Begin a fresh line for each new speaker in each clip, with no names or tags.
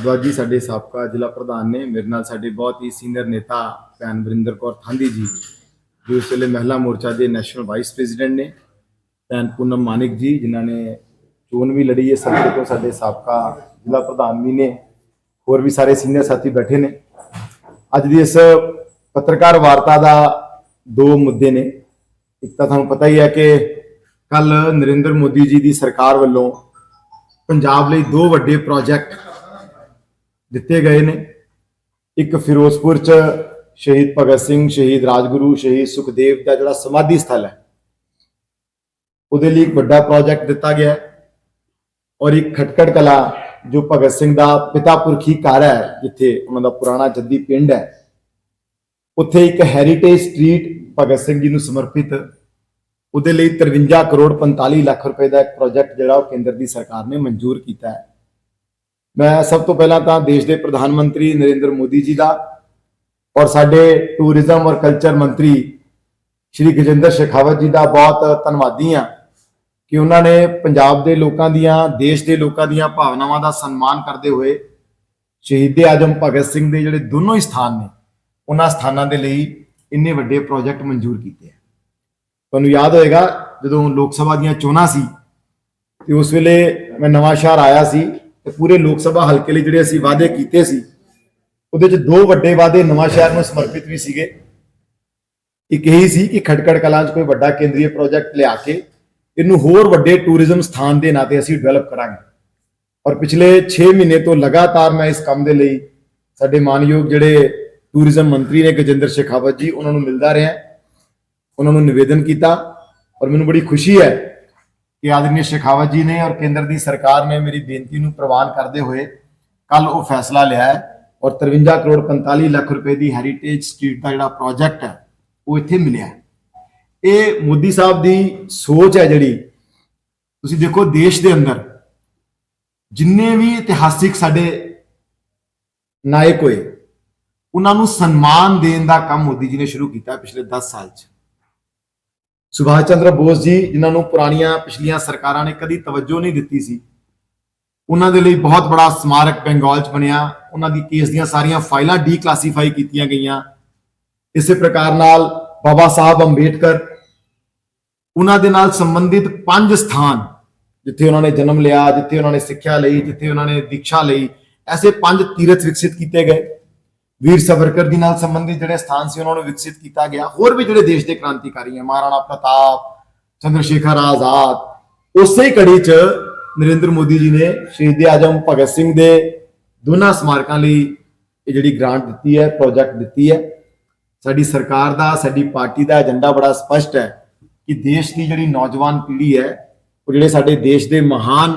ਭਾਰਦਵਾਜ ਜੀ ਸਾਡੇ ਸਾਬਕਾ ਜ਼ਿਲ੍ਹਾ ਪ੍ਰਧਾਨ ਨੇ, ਮੇਰੇ ਨਾਲ ਸਾਡੇ ਬਹੁਤ ਹੀ ਸੀਨੀਅਰ ਨੇਤਾ ਭੈਣ ਵਰਿੰਦਰ ਕੌਰ ਥਾਂਦੀ ਜੀ, ਜੋ ਇਸ ਵੇਲੇ ਮਹਿਲਾ ਮੋਰਚਾ ਦੇ ਨੈਸ਼ਨਲ ਵਾਈਸ ਪ੍ਰੈਜ਼ੀਡੈਂਟ ਨੇ। ਭੈਣ ਪੂਨਮ ਮਾਨਿਕ ਜੀ, ਜਿਨ੍ਹਾਂ ਨੇ ਚੋਣ ਵੀ ਲੜੀ ਹੈ ਸਭੇ ਤੋਂ ਸਾਡੇ ਸਾਬਕਾ ਜ਼ਿਲ੍ਹਾ ਪ੍ਰਧਾਨ ਵੀ ਨੇ, ਹੋਰ ਵੀ ਸਾਰੇ ਸੀਨੀਅਰ ਸਾਥੀ ਬੈਠੇ ਨੇ। ਅੱਜ ਦੀ ਇਸ ਪੱਤਰਕਾਰ ਵਾਰਤਾ ਦਾ ਦੋ ਮੁੱਦੇ ਨੇ। ਇੱਕ ਤਾਂ ਤੁਹਾਨੂੰ ਪਤਾ ਹੀ ਹੈ ਕਿ ਕੱਲ ਨਰਿੰਦਰ ਮੋਦੀ ਜੀ ਦੀ ਸਰਕਾਰ ਵੱਲੋਂ ਪੰਜਾਬ ਲਈ ਦੋ ਵੱਡੇ ਪ੍ਰੋਜੈਕਟ ਦਿੱਤੇ ਗਏ ਨੇ। ਇੱਕ ਫਿਰੋਜ਼ਪੁਰ ਚ ਸ਼ਹੀਦ ਭਗਤ ਸਿੰਘ, ਸ਼ਹੀਦ ਰਾਜਗੁਰੂ, ਸ਼ਹੀਦ ਸੁਖਦੇਵ ਦਾ ਜਿਹੜਾ ਸਮਾਧੀ ਸਥਲ ਹੈ, ਉਹਦੇ ਲਈ ਇੱਕ ਵੱਡਾ ਪ੍ਰੋਜੈਕਟ ਦਿੱਤਾ ਗਿਆ ਔਰ ਇੱਕ ਖਟਕੜ ਕਲਾ ਜੋ ਭਗਤ ਸਿੰਘ ਦਾ ਪਿਤਾ ਪੁਰਖੀ ਘਰ ਹੈ, ਜਿੱਥੇ ਉਹਨਾਂ ਦਾ ਪੁਰਾਣਾ ਜੱਦੀ ਪਿੰਡ ਹੈ, ਉੱਥੇ ਇੱਕ ਹੈਰੀਟੇਜ ਸਟਰੀਟ ਭਗਤ ਸਿੰਘ ਜੀ ਨੂੰ ਸਮਰਪਿਤ, ਉਹਦੇ ਲਈ 53 ਕਰੋੜ 45 ਲੱਖ ਰੁਪਏ ਦਾ ਇੱਕ ਪ੍ਰੋਜੈਕਟ ਜਿਹੜਾ ਉਹ ਕੇਂਦਰ ਦੀ ਸਰਕਾਰ ਨੇ ਮਨਜ਼ੂਰ ਕੀਤਾ ਹੈ। ਮੈਂ ਸਭ ਤੋਂ ਪਹਿਲਾਂ ਤਾਂ ਦੇਸ਼ ਦੇ ਪ੍ਰਧਾਨ ਮੰਤਰੀ ਨਰਿੰਦਰ ਮੋਦੀ ਜੀ ਦਾ ਔਰ ਸਾਡੇ ਟੂਰਿਜ਼ਮ ਔਰ ਕਲਚਰ ਮੰਤਰੀ ਸ਼੍ਰੀ ਗਜਿੰਦਰ ਸ਼ੇਖਾਵਤ ਜੀ ਦਾ ਬਹੁਤ ਧੰਨਵਾਦੀ ਹਾਂ ਕਿ ਉਹਨਾਂ ਨੇ ਪੰਜਾਬ ਦੇ ਲੋਕਾਂ ਦੀਆਂ, ਦੇਸ਼ ਦੇ ਲੋਕਾਂ ਦੀਆਂ ਭਾਵਨਾਵਾਂ ਦਾ ਸਨਮਾਨ ਕਰਦੇ ਹੋਏ ਸ਼ਹੀਦ ਆਜਮ ਭਗਤ ਸਿੰਘ ਦੇ ਜਿਹੜੇ ਦੋਨੋਂ ਹੀ ਸਥਾਨ ਨੇ, ਉਹਨਾਂ ਸਥਾਨਾਂ ਦੇ ਲਈ ਇੰਨੇ ਵੱਡੇ ਪ੍ਰੋਜੈਕਟ ਮਨਜ਼ੂਰ ਕੀਤੇ ਆ। ਤੁਹਾਨੂੰ ਯਾਦ ਹੋਏਗਾ ਜਦੋਂ ਲੋਕ ਸਭਾ ਦੀਆਂ ਚੋਣਾਂ ਸੀ ਤੇ ਉਸ ਵੇਲੇ ਮੈਂ ਨਵਾਂ ਸ਼ਹਿਰ ਆਇਆ ਸੀ ਤੇ ਪੂਰੇ ਲੋਕ ਸਭਾ ਹਲਕੇ ਲਈ ਜਿਹੜੇ ਅਸੀਂ ਵਾਅਦੇ ਕੀਤੇ ਸੀ, ਉਹਦੇ ਚ ਦੋ ਵੱਡੇ ਵਾਅਦੇ ਨਵਾਂ ਸ਼ਹਿਰ ਨੂੰ ਸਮਰਪਿਤ ਵੀ ਸੀਗੇ। ਇੱਕ ਇਹੀ ਸੀ ਕਿ ਖਟਕੜ ਕਲਾਂ 'ਚ ਕੋਈ ਵੱਡਾ ਕੇਂਦਰੀ ਪ੍ਰੋਜੈਕਟ ਲਿਆ ਕੇ ਇਹਨੂੰ ਹੋਰ ਵੱਡੇ ਟੂਰਿਜ਼ਮ ਸਥਾਨ ਦੇ ਨਾਂ ਤੇ ਅਸੀਂ ਡਿਵੈਲਪ ਕਰਾਂਗੇ। ਔਰ ਪਿਛਲੇ 6 ਮਹੀਨੇ ਤੋਂ ਲਗਾਤਾਰ ਮੈਂ ਇਸ ਕੰਮ ਦੇ ਲਈ ਸਾਡੇ ਮਾਨਯੋਗ ਜਿਹੜੇ ਟੂਰਿਜ਼ਮ ਮੰਤਰੀ ਨੇ ਗਜਿੰਦਰ ਸ਼ੇਖਾਵਤ ਜੀ, ਉਹਨਾਂ ਨੂੰ ਮਿਲਦਾ ਰਿਹਾ, ਉਹਨਾਂ ਨੂੰ ਨਿਵੇਦਨ ਕੀਤਾ ਔਰ ਮੈਨੂੰ ਬੜੀ ਖੁਸ਼ੀ ਹੈ ਕਿ ਆਦਰਨੀ ਸ਼ੇਖਾਵਤ ਜੀ ਨੇ ਔਰ ਕੇਂਦਰ ਦੀ ਸਰਕਾਰ ਨੇ ਮੇਰੀ ਬੇਨਤੀ ਨੂੰ ਪ੍ਰਵਾਨ ਕਰਦੇ ਹੋਏ ਕੱਲ ਉਹ ਫੈਸਲਾ ਲਿਆ ਹੈ ਔਰ 53 ਕਰੋੜ 45 ਲੱਖ ਰੁਪਏ ਦੀ ਹੈਰੀਟੇਜ ਸਟਰੀਟ ਦਾ ਜਿਹੜਾ ਪ੍ਰੋਜੈਕਟ ਹੈ, ਉਹ ਇੱਥੇ ਮਿਲਿਆ ਇਹ ਮੋਦੀ ਸਾਹਿਬ ਦੀ ਸੋਚ ਹੈ ਜਿਹੜੀ, ਤੁਸੀਂ ਦੇਖੋ ਦੇਸ਼ ਦੇ ਅੰਦਰ ਜਿੰਨੇ ਵੀ ਇਤਿਹਾਸਿਕ ਸਾਡੇ ਨਾਇਕ ਹੋਏ, ਉਹਨਾਂ ਨੂੰ ਸਨਮਾਨ ਦੇਣ ਦਾ ਕੰਮ ਮੋਦੀ ਜੀ ਨੇ ਸ਼ੁਰੂ ਕੀਤਾ ਪਿਛਲੇ 10 ਸਾਲ 'ਚ। ਸੁਭਾਸ਼ ਚੰਦਰ ਬੋਸ ਜੀ, ਜਿਨ੍ਹਾਂ ਨੂੰ ਪੁਰਾਣੀਆਂ ਪਿਛਲੀਆਂ ਸਰਕਾਰਾਂ ਨੇ ਕਦੀ ਤਵੱਜੋ ਨਹੀਂ ਦਿੱਤੀ ਸੀ, ਉਹਨਾਂ ਦੇ ਲਈ ਬਹੁਤ ਬੜਾ ਸਮਾਰਕ ਬੰਗਾਲ 'ਚ ਬਣਿਆ। ਉਹਨਾਂ ਦੀ ਕੇਸ ਦੀਆਂ ਸਾਰੀਆਂ ਫਾਈਲਾਂ ਡੀਕਲਾਸੀਫਾਈ ਕੀਤੀਆਂ ਗਈਆਂ। ਇਸੇ ਪ੍ਰਕਾਰ ਨਾਲ ਬਾਬਾ ਸਾਹਿਬ ਅੰਬੇਡਕਰ, ਉਹਨਾਂ ਦੇ ਨਾਲ ਸੰਬੰਧਿਤ ਪੰਜ ਸਥਾਨ, ਜਿੱਥੇ ਉਹਨਾਂ ਨੇ ਜਨਮ ਲਿਆ, ਜਿੱਥੇ ਉਹਨਾਂ ਨੇ ਸਿੱਖਿਆ ਲਈ, ਜਿੱਥੇ ਉਹਨਾਂ ਨੇ ਦੀਕਸ਼ਾ ਲਈ, ਐਸੇ ਪੰਜ ਤੀਰਥ ਵਿਕਸਿਤ ਕੀਤੇ ਗਏ। ਵੀਰ ਸਵਰਕਰ ਦੀ ਨਾਲ ਸੰਬੰਧਿਤ ਜਿਹੜੇ ਸਥਾਨ ਸੀ, ਉਹਨਾਂ ਨੂੰ ਵਿਕਸਿਤ ਕੀਤਾ ਗਿਆ। ਹੋਰ ਵੀ ਜਿਹੜੇ ਦੇਸ਼ ਦੇ ਕ੍ਰਾਂਤੀਕਾਰੀ ਹੈ, ਮਹਾਰਾਣਾ ਪ੍ਰਤਾਪ ਚੰਦਰ ਸ਼ੇਖਰ ਆਜ਼ਾਦ, ਉਸੇ ਹੀ ਕੜੀ 'ਚ ਨਰਿੰਦਰ ਮੋਦੀ ਜੀ ਨੇ ਸ਼ਹੀਦ ਆਜਮ ਭਗਤ ਸਿੰਘ ਦੇ ਦੋਨਾਂ ਸਮਾਰਕਾਂ ਲਈ ਇਹ ਜਿਹੜੀ ਗ੍ਰਾਂਟ ਦਿੱਤੀ ਹੈ ਪ੍ਰੋਜੈਕਟ ਦਿੱਤੀ ਹੈ। ਸਾਡੀ ਸਰਕਾਰ ਦਾ, ਸਾਡੀ ਪਾਰਟੀ ਦਾ ਏਜੰਡਾ ਬੜਾ ਸਪਸ਼ਟ ਹੈ ਕਿ ਦੇਸ਼ ਦੀ ਜਿਹੜੀ ਨੌਜਵਾਨ ਪੀੜ੍ਹੀ ਹੈ, ਉਹ ਜਿਹੜੇ ਸਾਡੇ ਦੇਸ਼ ਦੇ ਮਹਾਨ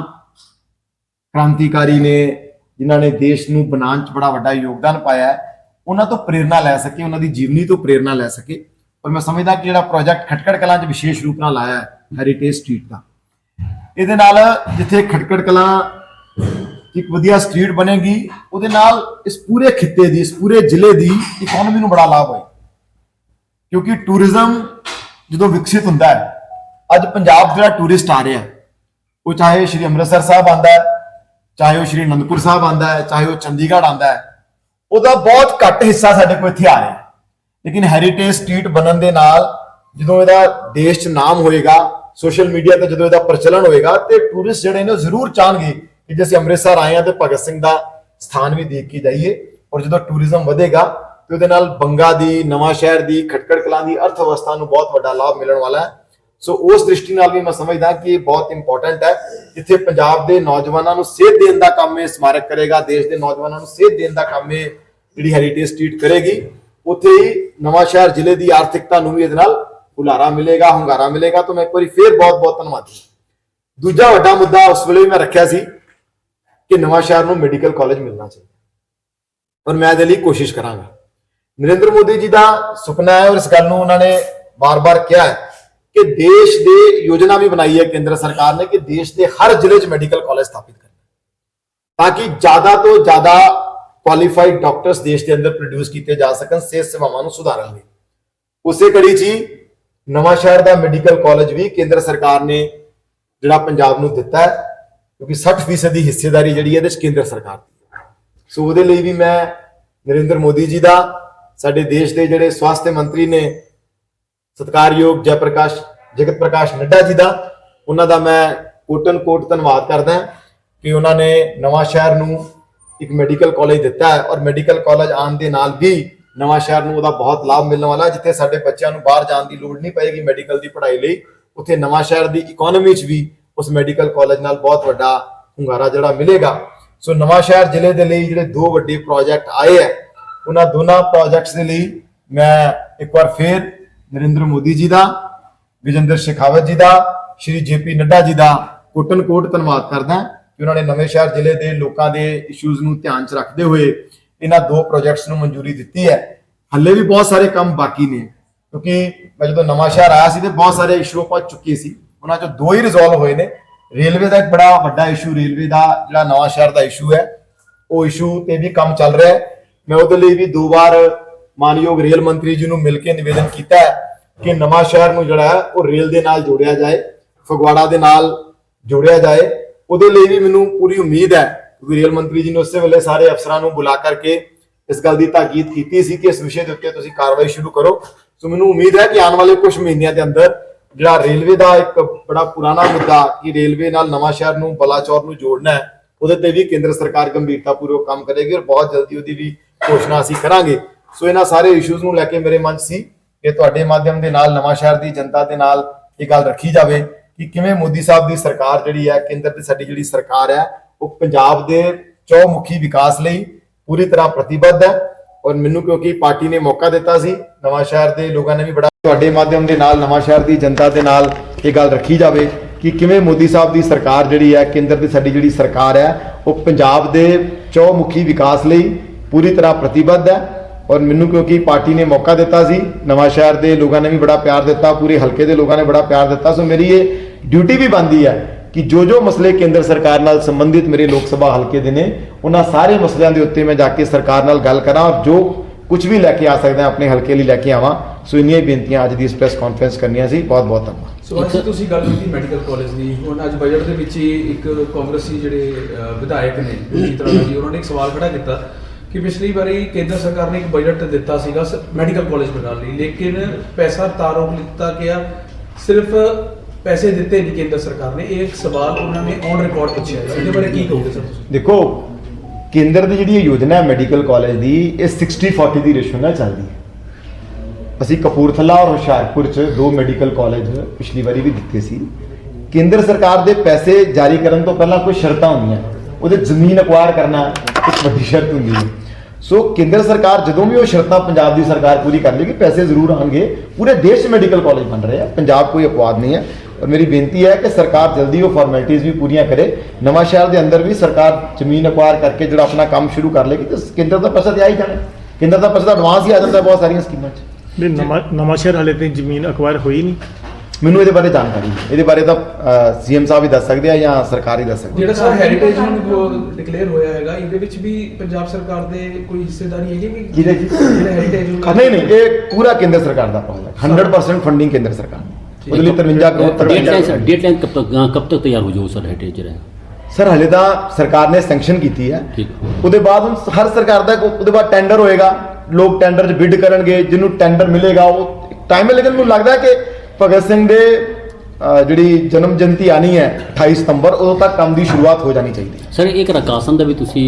ਕ੍ਰਾਂਤੀਕਾਰੀ ਨੇ, ਜਿਨ੍ਹਾਂ ਨੇ ਦੇਸ਼ ਨੂੰ ਬਣਾਉਣ 'ਚ ਬੜਾ ਵੱਡਾ ਯੋਗਦਾਨ ਪਾਇਆ ਹੈ ਉਹਨਾਂ ਤੋਂ ਪ੍ਰੇਰਣਾ ਲੈ ਸਕੇ, ਉਹਨਾਂ ਦੀ ਜੀਵਨੀ ਤੋਂ ਪ੍ਰੇਰਣਾ ਲੈ ਸਕੇ। ਔਰ ਮੈਂ ਸਮਝਦਾ ਕਿ ਜਿਹੜਾ ਪ੍ਰੋਜੈਕਟ ਖਟਕੜ ਕਲਾਂ 'ਚ ਵਿਸ਼ੇਸ਼ ਰੂਪ ਨਾਲ ਆਇਆ ਹੈ ਹੈਰੀਟੇਜ ਸਟਰੀਟ ਦਾ। ਇਹਦੇ ਨਾਲ ਜਿੱਥੇ ਖਟਕੜ ਕਲਾਂ ਇੱਕ ਵਧੀਆ ਸਟਰੀਟ ਬਣੇਗੀ, ਉਹਦੇ ਨਾਲ ਇਸ ਪੂਰੇ ਖਿੱਤੇ ਦੀ, ਇਸ ਪੂਰੇ ਜ਼ਿਲ੍ਹੇ ਦੀ ਇਕਨੋਮੀ ਨੂੰ ਬੜਾ ਲਾਭ ਹੋਏ ਕਿਉਂਕਿ ਟੂਰਿਜ਼ਮ ਜਦੋਂ ਵਿਕਸਿਤ ਹੁੰਦਾ ਹੈ, ਅੱਜ ਪੰਜਾਬ ਜਿਹੜਾ ਟੂਰਿਸਟ ਆ ਰਿਹਾ ਉਹ ਚਾਹੇ ਸ਼੍ਰੀ ਅੰਮ੍ਰਿਤਸਰ ਸਾਹਿਬ ਆਂਦਾ ਹੈ, ਚਾਹੇ ਉਹ ਸ਼੍ਰੀ ਅਨੰਦਪੁਰ ਸਾਹਿਬ ਆਂਦਾ ਹੈ, ਚਾਹੇ ਉਹ ਚੰਡੀਗੜ੍ਹ ਆਂਦਾ ਹੈ ਉਹਦਾ ਬਹੁਤ ਘੱਟ ਹਿੱਸਾ ਸਾਡੇ ਕੋਲ ਇੱਥੇ ਆ ਰਿਹਾ ਲੇਕਿਨ ਹੈਰੀਟੇਜ ਸਟਰੀਟ ਬਣਨ ਦੇ ਨਾਲ ਜਦੋਂ ਇਹਦਾ ਦੇਸ਼ 'ਚ ਨਾਮ ਹੋਏਗਾ ਸੋਸ਼ਲ ਮੀਡੀਆ ਤੇ ਜਦੋਂ ਇਹਦਾ ਪ੍ਰਚਲਨ ਹੋਏਗਾ, ਤੇ ਟੂਰਿਸਟ ਜਿਹੜੇ ਨੇ ਉਹ ਜ਼ਰੂਰ ਚਾਹਣਗੇ ਕਿ ਜੇ ਅਸੀਂ ਅੰਮ੍ਰਿਤਸਰ ਆਏ ਆ ਤੇ ਭਗਤ ਸਿੰਘ ਦਾ ਸਥਾਨ ਵੀ ਦੇਖ ਕੇ ਜਾਈਏ ਔਰ ਜਦੋਂ ਟੂਰਿਜ਼ਮ ਵਧੇਗਾ, ਤੇ ਉਹਦੇ ਨਾਲ ਬੰਗਾ ਦੀ, ਨਵਾਂ ਸ਼ਹਿਰ ਦੀ, ਖਟਕੜ ਕਲਾਂ ਦੀ ਅਰਥ ਵਿਵਸਥਾ ਨੂੰ ਬਹੁਤ ਵੱਡਾ ਲਾਭ ਮਿਲਣ ਵਾਲਾ ਹੈ। ਸੋ ਉਸ ਦ੍ਰਿਸ਼ਟੀ ਨਾਲ ਵੀ ਮੈਂ ਸਮਝਦਾ ਕਿ ਇਹ ਬਹੁਤ ਇੰਪੋਰਟੈਂਟ ਹੈ। ਜਿੱਥੇ ਪੰਜਾਬ ਦੇ ਨੌਜਵਾਨਾਂ ਨੂੰ ਸੇਧ ਦੇਣ ਦਾ ਕੰਮ ਇਹ ਸਮਾਰਕ ਕਰੇਗਾ, ਦੇਸ਼ ਦੇ ਨੌਜਵਾਨਾਂ ਨੂੰ ਸੇਧ ਦੇਣ ਦਾ ਕੰਮ ਇਹ ਜਿਹੜੀ ਹੈਰੀਟੇਜ ਸਟਰੀਟ ਕਰੇਗੀ, ਉੱਥੇ ਹੀ ਨਵਾਂ ਸ਼ਹਿਰ ਜ਼ਿਲ੍ਹੇ ਦੀ ਆਰਥਿਕਤਾ ਨੂੰ ਵੀ ਇਹਦੇ ਨਾਲ ਹੁਲਾਰਾ ਮਿਲੇਗਾ, ਹੁੰਗਾਰਾ ਮਿਲੇਗਾ, ਤਾਂ ਮੈਂ ਇੱਕ ਵਾਰੀ ਫੇਰ ਬਹੁਤ ਬਹੁਤ ਧੰਨਵਾਦੀ ਦੂਜਾ ਵੱਡਾ ਮੁੱਦਾ ਉਸ ਵੇਲੇ ਮੈਂ ਰੱਖਿਆ ਸੀ ਕਿ ਨਵਾਂ ਸ਼ਹਿਰ ਨੂੰ ਮੈਡੀਕਲ ਕਾਲਜ ਮਿਲਣਾ ਚਾਹੀਦਾ। ਔਰ ਮੈਂ ਇਹਦੇ ਲਈ ਕੋਸ਼ਿਸ਼ ਕਰਾਂਗਾ। ਨਰਿੰਦਰ ਮੋਦੀ ਜੀ ਦਾ ਸੁਪਨਾ ਹੈ ਔਰ ਇਸ ਗੱਲ ਨੂੰ ਉਹਨਾਂ ਨੇ ਬਾਰ-ਬਾਰ ਕਿਹਾ ਹੈ ਕਿ ਦੇਸ਼ ਦੇ ਯੋਜਨਾ ਵੀ ਬਣਾਈ ਹੈ ਕੇਂਦਰ ਸਰਕਾਰ ਨੇ ਕਿ ਦੇਸ਼ ਦੇ ਹਰ ਜ਼ਿਲ੍ਹੇ 'ਚ ਮੈਡੀਕਲ ਕਾਲਜ ਸਥਾਪਿਤ ਕਰਨਾ ਤਾਂ ਕਿ ਜ਼ਿਆਦਾ ਤੋਂ ਜ਼ਿਆਦਾ ਕੁਆਲੀਫਾਈਡ ਡਾਕਟਰਸ ਦੇਸ਼ ਦੇ ਅੰਦਰ ਪ੍ਰੋਡਿਊਸ ਕੀਤੇ ਜਾ ਸਕਣ, ਸਿਹਤ ਸੇਵਾਵਾਂ ਨੂੰ ਸੁਧਾਰਨ ਲਈ। ਉਸੇ ਕੜੀ 'ਚ ਹੀ ਨਵਾਂ ਸ਼ਹਿਰ ਦਾ ਮੈਡੀਕਲ ਕਾਲਜ ਵੀ ਕੇਂਦਰ ਸਰਕਾਰ ਨੇ ਜਿਹੜਾ ਪੰਜਾਬ ਨੂੰ ਦਿੱਤਾ ਹੈ, ਕਿਉਂਕਿ 60% ਦੀ ਹਿੱਸੇਦਾਰੀ ਜਿਹੜੀ ਹੈ ਇਹਦੇ 'ਚ ਕੇਂਦਰ ਸਰਕਾਰ ਦੀ ਹੈ। ਸੋ ਉਹਦੇ ਲਈ ਵੀ ਮੈਂ ਨਰਿੰਦਰ ਮੋਦੀ ਜੀ ਦਾ, ਸਾਡੇ ਦੇਸ਼ ਦੇ ਜਿਹੜੇ ਸਵਾਸਥ ਮੰਤਰੀ ਨੇ ਸਤਿਕਾਰਯੋਗ ਜੈ ਪ੍ਰਕਾਸ਼ ਜਗਤ ਪ੍ਰਕਾਸ਼ ਨੱਡਾ ਜੀ ਦਾ, ਉਹਨਾਂ ਦਾ ਮੈਂ ਕੋਟਨ ਕੋਟ ਧੰਨਵਾਦ ਕਰਦਾ ਕਿ ਉਹਨਾਂ ਨੇ ਨਵਾਂ ਸ਼ਹਿਰ ਨੂੰ ਇੱਕ ਮੈਡੀਕਲ ਕਾਲਜ ਦਿੱਤਾ ਹੈ ਔਰ ਮੈਡੀਕਲ ਕਾਲਜ ਆਉਣ ਦੇ ਨਾਲ ਵੀ ਨਵਾਂ ਸ਼ਹਿਰ ਨੂੰ ਉਹਦਾ ਬਹੁਤ ਲਾਭ ਮਿਲਣ ਵਾਲਾ ਜਿੱਥੇ ਸਾਡੇ ਬੱਚਿਆਂ ਨੂੰ ਬਾਹਰ ਜਾਣ ਦੀ ਲੋੜ ਨਹੀਂ ਪਏਗੀ ਮੈਡੀਕਲ ਦੀ ਪੜ੍ਹਾਈ ਲਈ, ਉੱਥੇ ਨਵਾਂ ਸ਼ਹਿਰ ਦੀ ਇਕਨੋਮੀ 'ਚ ਵੀ ਉਸ ਮੈਡੀਕਲ ਕਾਲਜ ਨਾਲ ਬਹੁਤ ਵੱਡਾ ਹੁੰਗਾਰਾ ਜਿਹੜਾ ਮਿਲੇਗਾ। ਸੋ ਨਵਾਂ ਸ਼ਹਿਰ ਜ਼ਿਲ੍ਹੇ ਦੇ ਲਈ ਜਿਹੜੇ ਦੋ ਵੱਡੇ ਪ੍ਰੋਜੈਕਟ ਆਏ ਹੈ, ਉਹਨਾਂ ਦੋਨਾਂ ਪ੍ਰੋਜੈਕਟਸ ਦੇ ਲਈ ਮੈਂ ਇੱਕ ਵਾਰ ਫੇਰ ਨਰਿੰਦਰ ਮੋਦੀ ਜੀ ਦਾ, ਵਿਜੇਂਦਰ ਸ਼ੇਖਾਵਤ ਜੀ ਦਾ, ਸ਼੍ਰੀ ਜੇਪੀ ਨੱਡਾ ਜੀ ਦਾ ਕੋਟਨ ਕੋਟ ਧੰਨਵਾਦ ਕਰਦਾ। ਕਿ ਉਹਨਾਂ ਨੇ ਨਵੇਂ ਸ਼ਹਿਰ ਜ਼ਿਲ੍ਹੇ ਦੇ ਲੋਕਾਂ ਦੇ ਇਸ਼ੂਜ਼ ਨੂੰ ਧਿਆਨ 'ਚ ਰੱਖਦੇ ਹੋਏ ਇਹਨਾਂ ਦੋ ਪ੍ਰੋਜੈਕਟਸ ਨੂੰ ਮਨਜ਼ੂਰੀ ਦਿੱਤੀ ਹੈ। ਹੱਲੇ ਵੀ ਬਹੁਤ ਸਾਰੇ ਕੰਮ ਬਾਕੀ ਨੇ, ਕਿਉਂਕਿ ਮੈਂ ਜਦੋਂ ਨਵਾਂ ਸ਼ਹਿਰ ਆਇਆ ਸੀ ਤੇ ਬਹੁਤ ਸਾਰੇ ਇਸ਼ੂ ਪਹੁੰਚ ਚੁੱਕੇ ਸੀ। ਉਹਨਾਂ 'ਚੋਂ ਦੋ ਹੀ ਰਿਜ਼ੋਲਵ ਹੋਏ ਨੇ। ਰੇਲਵੇ ਦਾ ਇੱਕ ਬੜਾ ਵੱਡਾ ਇਸ਼ੂ ਰੇਲਵੇ ਦਾ ਜਿਹੜਾ ਨਵਾਂ ਸ਼ਹਿਰ ਦਾ ਇਸ਼ੂ ਹੈ, ਉਹ ਇਸ਼ੂ ਤੇ ਵੀ ਕੰਮ ਚੱਲ ਰਿਹਾ ਹੈ। ਮੈਂ ਉਹਦੇ ਲਈ ਵੀ ਦੋ ਵਾਰ ਮਾਨਯੋਗ ਰੇਲ ਮੰਤਰੀ ਜੀ ਨੂੰ ਮਿਲ ਕੇ ਨਿਵੇਦਨ ਕੀਤਾ ਹੈ ਕਿ ਨਵਾਂ ਸ਼ਹਿਰ ਨੂੰ ਜਿਹੜਾ ਹੈ, ਉਹ ਰੇਲ ਦੇ ਨਾਲ ਜੋੜਿਆ ਜਾਏ, ਫਗਵਾੜਾ ਦੇ ਨਾਲ ਜੋੜਿਆ ਜਾਏ। ਉਹਦੇ ਲਈ ਵੀ ਮੈਨੂੰ ਪੂਰੀ ਉਮੀਦ ਹੈ ਕਿਉਂਕਿ ਰੇਲ ਮੰਤਰੀ ਜੀ ਨੇ ਉਸੇ ਵੇਲੇ ਸਾਰੇ ਅਫਸਰਾਂ ਨੂੰ ਬੁਲਾ ਕਰਕੇ ਇਸ ਗੱਲ ਦੀ ਤਾਕੀਦ ਕੀਤੀ ਸੀ ਕਿ ਇਸ ਵਿਸ਼ੇ ਦੇ ਉੱਤੇ ਤੁਸੀਂ ਕਾਰਵਾਈ ਸ਼ੁਰੂ ਕਰੋ। ਸੋ ਮੈਨੂੰ ਉਮੀਦ ਹੈ ਕਿ ਆਉਣ ਵਾਲੇ ਕੁਝ ਮਹੀਨਿਆਂ ਦੇ ਅੰਦਰ ਜਿਹੜਾ ਰੇਲਵੇ ਦਾ ਇੱਕ ਬੜਾ ਪੁਰਾਣਾ ਮੁੱਦਾ ਕਿ ਰੇਲਵੇ ਨਾਲ ਨਵਾਂ ਸ਼ਹਿਰ ਨੂੰ, ਬਲਾਚੌਰ ਨੂੰ ਜੋੜਨਾ ਹੈ, ਉਹਦੇ ਤੇ ਵੀ ਕੇਂਦਰ ਸਰਕਾਰ ਗੰਭੀਰਤਾਪੂਰਵਕ ਕੰਮ ਕਰੇਗੀ ਔਰ ਬਹੁਤ ਜਲਦੀ ਉਹਦੀ ਵੀ ਘੋਸ਼ਣਾ ਅਸੀਂ ਕਰਾਂਗੇ। ਸੋ ਇਹਨਾਂ ਸਾਰੇ ਇਸ਼ੂਜ਼ ਨੂੰ ਲੈ ਕੇ ਮੇਰੇ ਮਨ ਸੀ ਕਿ ਤੁਹਾਡੇ ਮਾਧਿਅਮ ਦੇ ਨਾਲ ਨਵਾਂ ਸ਼ਹਿਰ ਦੀ ਜਨਤਾ ਦੇ ਨਾਲ ਇਹ ਗੱਲ ਰੱਖੀ ਜਾਵੇ। ਕਿ ਕਿਵੇਂ ਮੋਦੀ ਸਾਹਿਬ ਦੀ ਸਰਕਾਰ ਜਿਹੜੀ ਹੈ, ਕੇਂਦਰ ਦੀ ਸਾਡੀ ਜਿਹੜੀ ਸਰਕਾਰ ਹੈ, ਉਹ ਪੰਜਾਬ ਦੇ ਚੌਮੁਖੀ ਵਿਕਾਸ ਲਈ ਪੂਰੀ ਤਰ੍ਹਾਂ ਪ੍ਰਤੀਬੱਧ ਹੈ। ਔਰ ਮੈਨੂੰ ਕਿਉਂਕਿ ਪਾਰਟੀ ਨੇ ਮੌਕਾ ਦਿੱਤਾ ਸੀ, ਨਵਾਂ ਸ਼ਹਿਰ ਦੇ ਲੋਕਾਂ ਨੇ ਵੀ ਬੜਾ ਤੁਹਾਡੇ ਮਾਧਿਅਮ ਦੇ ਨਾਲ, ਨਵਾਂ ਸ਼ਹਿਰ ਦੀ ਜਨਤਾ ਦੇ ਨਾਲ ਇਹ ਗੱਲ ਰੱਖੀ ਜਾਵੇ ਕਿ ਕਿਵੇਂ ਮੋਦੀ ਸਾਹਿਬ ਦੀ ਸਰਕਾਰ ਜਿਹੜੀ ਹੈ, ਕੇਂਦਰ ਦੀ ਸਾਡੀ ਜਿਹੜੀ ਸਰਕਾਰ ਹੈ, ਉਹ ਪੰਜਾਬ ਦੇ ਚੌਮੁਖੀ ਵਿਕਾਸ ਲਈ ਪੂਰੀ ਤਰ੍ਹਾਂ ਪ੍ਰਤੀਬੱਧ ਹੈ। ਔਰ ਮੈਨੂੰ ਕਿਉਂਕਿ ਪਾਰਟੀ ਨੇ ਮੌਕਾ ਦਿੱਤਾ ਸੀ, ਨਵਾਂ ਸ਼ਹਿਰ ਦੇ ਲੋਕਾਂ ਨੇ ਵੀ ਬੜਾ ਪਿਆਰ ਦਿੱਤਾ, ਪੂਰੇ ਹਲਕੇ ਦੇ ਲੋਕਾਂ ਨੇ ਬੜਾ ਪਿਆਰ ਦਿੱਤਾ, ਸੋ ਮੇਰੀ ਇਹ ਡਿਊਟੀ ਵੀ ਬਣਦੀ ਹੈ ਕਿ ਜੋ ਜੋ ਮਸਲੇ ਕੇਂਦਰ ਸਰਕਾਰ ਨਾਲ ਸੰਬੰਧਿਤ ਮੇਰੇ ਲੋਕ ਸਭਾ ਹਲਕੇ ਦੇ ਨੇ, ਉਹਨਾਂ ਸਾਰੇ ਮਸਲਿਆਂ ਦੇ ਉੱਤੇ ਮੈਂ ਜਾ ਕੇ ਸਰਕਾਰ ਨਾਲ ਗੱਲ ਕਰਾਂ ਔਰ ਜੋ ਕੁਝ ਵੀ ਲੈ ਕੇ ਆ ਸਕਦਾ ਆਪਣੇ ਹਲਕੇ ਲਈ ਲੈ ਕੇ ਆਵਾਂ, ਸੋ ਇੰਨੀਆਂ ਹੀ ਬੇਨਤੀਆਂ ਅੱਜ ਦੀ ਇਸ ਪ੍ਰੈਸ ਕਾਨਫਰੰਸ ਕਰਨੀਆਂ ਸੀ, ਬਹੁਤ ਬਹੁਤ ਧੰਨਵਾਦ।
ਸੋ ਅੱਜ ਤੁਸੀਂ ਗੱਲ ਕੀਤੀ ਮੈਡੀਕਲ ਕਾਲਜ ਦੀ, ਹੁਣ ਅੱਜ ਬਜਟ ਦੇ ਵਿੱਚ ਹੀ ਇੱਕ ਕਾਂਗਰਸੀ ਜਿਹੜੇ ਵਿਧਾਇਕ ਨੇ ਜੀਤ ਜੀ, ਉਹਨਾਂ ਨੇ ਇੱਕ ਸਵਾਲ ਖੜਾ ਕੀਤਾ ਕਿ ਪਿਛਲੀ ਵਾਰੀ ਕੇਂਦਰ ਸਰਕਾਰ ਨੇ ਇੱਕ ਬਜਟ ਦਿੱਤਾ ਸੀਗਾ ਮੈਡੀਕਲ ਕਾਲਜ ਬਣਾਉਣ ਲਈ, ਲੇਕਿਨ ਪੈਸਾ ਤਾਰੋਕ ਦਿੱਤਾ ਗਿਆ, ਸਿਰਫ ਪੈਸੇ ਦਿੱਤੇ ਨਹੀਂ ਕੇਂਦਰ ਸਰਕਾਰ ਨੇ। ਇਹ ਇੱਕ ਸਵਾਲ ਉਹਨਾਂ ਨੇ ਔਨ ਰਿਕਾਰਡ ਪੁੱਛਿਆ ਇਹਦੇ ਬਾਰੇ ਕੀ ਕਹੋਗੇ ਸਰ ਤੁਸੀਂ?
ਦੇਖੋ, ਕੇਂਦਰ ਦੀ ਜਿਹੜੀ ਇਹ ਯੋਜਨਾ ਹੈ ਮੈਡੀਕਲ ਕਾਲਜ ਦੀ, ਇਹ 60 40 ਦੀ ਰੇਸ਼ੋ ਨਾਲ ਚੱਲਦੀ ਹੈ। ਅਸੀਂ ਕਪੂਰਥਲਾ ਔਰ ਹੁਸ਼ਿਆਰਪੁਰ ਚ ਦੋ ਮੈਡੀਕਲ ਕਾਲਜ ਪਿਛਲੀ ਵਾਰੀ ਵੀ ਦਿੱਤੇ ਸੀ। ਕੇਂਦਰ ਸਰਕਾਰ ਦੇ ਪੈਸੇ ਜਾਰੀ ਕਰਨ ਤੋਂ ਪਹਿਲਾਂ ਕੋਈ ਸ਼ਰਤਾਂ ਹੁੰਦੀਆਂ। ਉਹਦੇ ਜ਼ਮੀਨ ਅਕਵਾਇਰ ਕਰਨਾ ਇੱਕ ਵੱਡੀ ਸ਼ਰਤ ਹੁੰਦੀ ਹੈ। ਸੋ ਕੇਂਦਰ ਸਰਕਾਰ ਜਦੋਂ ਵੀ ਉਹ ਸ਼ਰਤਾਂ ਪੰਜਾਬ ਦੀ ਸਰਕਾਰ ਪੂਰੀ ਕਰ ਲੇਗੀ, ਪੈਸੇ ਜ਼ਰੂਰ ਆਣਗੇ ਪੂਰੇ ਦੇਸ਼ 'ਚ ਮੈਡੀਕਲ ਕਾਲਜ ਬਣ ਰਹੇ ਆ। ਪੰਜਾਬ ਕੋਈ ਅਪਵਾਦ ਨਹੀਂ ਹੈ। ਔਰ ਮੇਰੀ ਬੇਨਤੀ ਹੈ ਕਿ ਸਰਕਾਰ ਜਲਦੀ ਉਹ ਫਾਰਮੈਲਿਟੀਆਂ ਵੀ ਪੂਰੀਆਂ ਕਰੇ। ਨਵਾਂ ਸ਼ਹਿਰ ਦੇ ਅੰਦਰ ਵੀ ਸਰਕਾਰ ਜ਼ਮੀਨ ਅਕਵਾਇਰ ਕਰਕੇ ਜਿਹੜਾ ਆਪਣਾ ਕੰਮ ਸ਼ੁਰੂ ਕਰ ਲੇਗੀ, ਤੇ ਕੇਂਦਰ ਦਾ ਪੈਸਾ ਤੇ ਆ ਹੀ ਜਾਣਾ। ਕੇਂਦਰ ਦਾ ਪੈਸਾ ਤਾਂ ਐਡਵਾਂਸ ਹੀ ਆ ਜਾਂਦਾ ਬਹੁਤ ਸਾਰੀਆਂ ਸਕੀਮਾਂ 'ਚ।
ਨਹੀਂ, ਨਵਾਂ ਨਵਾਂ ਸ਼ਹਿਰ ਹਲੇ ਤੇ ਜ਼ਮੀਨ ਅਕਵਾਇਰ ਹੋਈ ਨਹੀਂ।
ਮੈਨੂੰ ਇਹਦੇ ਬਾਰੇ ਜਾਣਕਾਰੀ ਨਹੀਂ। ਇਹਦੇ ਬਾਰੇ ਤਾਂ ਸੀਐਮ ਸਾਹਿਬ ਹੀ ਦੱਸ ਸਕਦੇ ਆ ਜਾਂ ਸਰਕਾਰ ਹੀ ਦੱਸ ਸਕਦੀ ਹੈ
ਜਿਹੜਾ ਸਰ ਹੈਰੀਟੇਜ ਨੂੰ ਡਿਕਲੇਅਰ ਹੋਇਆ ਹੈਗਾ ਇਹਦੇ ਵਿੱਚ ਵੀ ਪੰਜਾਬ ਸਰਕਾਰ ਦੇ ਕੋਈ ਹਿੱਸੇਦਾਰੀ ਹੈਗੀ ਕਿ
ਜਿਹਦੇ 'ਚ?
ਜਿਹੜਾ ਹੈਰੀਟੇਜ ਨੂੰ
ਨਹੀਂ ਨਹੀਂ ਇਹ ਪੂਰਾ ਕੇਂਦਰ ਸਰਕਾਰ ਦਾ ਪ੍ਰੋਜੈਕਟ 100% ਫੰਡਿੰਗ ਕੇਂਦਰ ਸਰਕਾਰ ਦੀ। ਉਹਦੇ ਲਈ 53 ਕਰੋੜ
डेडलाइन सर डेडलाइन कब तक कब तक तैयार हो जाओ सर हेरिटेज रहेगा
ਸਰ ਹਲੇ ਤਾਂ ਸਰਕਾਰ ਨੇ ਸੈਂਕਸ਼ਨ ਕੀਤੀ ਹੈ
ਠੀਕ ਹੈ।
ਉਹਦੇ ਬਾਅਦ ਹੁਣ ਹਰ ਸਰਕਾਰ ਦਾ ਇੱਕ ਉਹਦੇ ਬਾਅਦ ਟੈਂਡਰ ਹੋਏਗਾ ਲੋਕ ਟੈਂਡਰ 'ਚ ਬਿਡ ਕਰਨਗੇ ਜਿਹਨੂੰ ਟੈਂਡਰ ਮਿਲੇਗਾ ਉਹ ਟਾਈਮ ਹੈ ਲੇਕਿਨ ਮੈਨੂੰ ਲੱਗਦਾ ਹੈ ਕਿ ਭਗਤ ਸਿੰਘ ਦੇ ਜਿਹੜੀ ਜਨਮ ਜਯੰਤੀ ਆਣੀ ਹੈ 28 ਸਤੰਬਰ ਉਦੋਂ ਤੱਕ ਕੰਮ ਦੀ ਸ਼ੁਰੂਆਤ ਹੋ ਜਾਣੀ ਚਾਹੀਦੀ ਹੈ।
ਸਰ ਇੱਕ ਰਕਾਸਨ ਦਾ ਵੀ ਤੁਸੀਂ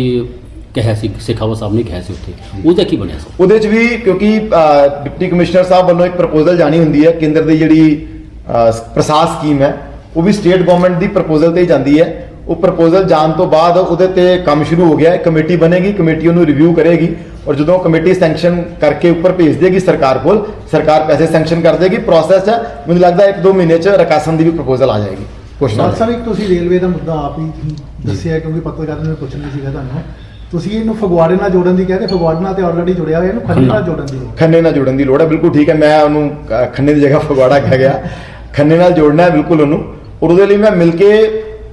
ਕਿਹਾ ਸੀ ਸਿਖਾਵਾ ਸਾਹਿਬ ਨੇ ਕਿਹਾ ਸੀ ਉੱਥੇ। ਉਹਦਾ ਕੀ ਬਣਿਆ ਸਰ
ਉਹਦੇ 'ਚ ਵੀ ਕਿਉਂਕਿ ਡਿਪਟੀ ਕਮਿਸ਼ਨਰ ਸਾਹਿਬ ਵੱਲੋਂ ਇੱਕ ਪ੍ਰਪੋਜ਼ਲ ਜਾਣੀ ਹੁੰਦੀ ਹੈ ਕੇਂਦਰ ਦੀ ਜਿਹੜੀ ਅਹ, ਪ੍ਰਸਾਦ ਸਕੀਮ ਹੈ ਉਹ ਵੀ ਸਟੇਟ ਗਵਰਨਮੈਂਟ ਦੀ ਪ੍ਰਪੋਜ਼ਲ ਤੇ ਹੀ ਜਾਂਦੀ ਹੈ। ਉਹ ਪ੍ਰਪੋਜ਼ਲ ਜਾਣ ਤੋਂ ਬਾਅਦ ਉਹਦੇ ਤੇ ਕੰਮ ਸ਼ੁਰੂ ਹੋ ਗਿਆ ਹੈ ਕਮੇਟੀ ਬਣੇਗੀ ਕਮੇਟੀ ਉਹਨੂੰ ਰਿਵਿਊ ਕਰੇਗੀ ਔਰ ਜਦੋਂ ਕਮੇਟੀ ਸੈਂਕਸ਼ਨ ਕਰਕੇ ਉੱਪਰ ਭੇਜ ਦੇਗੀ ਸਰਕਾਰ ਕੋਲ ਸਰਕਾਰ ਪੈਸੇ ਸੈਂਕਸ਼ਨ ਕਰ ਦੇਗੀ ਪ੍ਰੋਸੈਸ ਹੈ ਮੈਨੂੰ ਲੱਗਦਾ 1-2 ਮਹੀਨੇ 'ਚ ਰਕਾਸਨ ਦੀ ਵੀ ਪ੍ਰਪੋਜ਼ਲ ਆ ਜਾਏਗੀ। ਹੋ।
ਸਰ ਇੱਕ ਤੁਸੀਂ ਰੇਲਵੇ ਦਾ ਮੁੱਦਾ ਆਪ ਹੀ ਦੱਸਿਆ ਕਿਉਂਕਿ ਪੱਤਰਕਾਰ ਨੇ ਪੁੱਛਣਾ ਸੀਗਾ ਤੁਹਾਨੂੰ। ਤੁਸੀਂ ਇਹਨੂੰ ਫਗਵਾੜੇ ਨਾਲ ਜੋੜਨ ਦੀ ਕਹਿੰਦੇ ਫਗਵਾੜੇ ਨਾਲ ਤੇ ਆਲਰੇਡੀ ਜੁੜਿਆ ਹੋਇਆ ਇਹਨੂੰ ਖੰਨੇ ਨਾਲ ਜੋੜਨ ਦੀ ਲੋੜ।
ਖੰਨੇ ਨਾਲ ਜੋੜਨ ਦੀ ਲੋੜ ਹੈ ਬਿਲਕੁਲ ਠੀਕ ਹੈ ਮੈਂ ਉਹਨੂੰ ਖੰਨੇ ਦੀ ਜਗ੍ਹਾ ਫਗਵਾੜਾ ਕਹਿ ਗਿਆ। ਖੰਨੇ ਨਾਲ ਜੋੜਨਾ ਹੈ ਬਿਲਕੁਲ ਉਹਨੂੰ। ਔਰ ਉਹਦੇ ਲਈ ਮੈਂ ਮਿਲ ਕੇ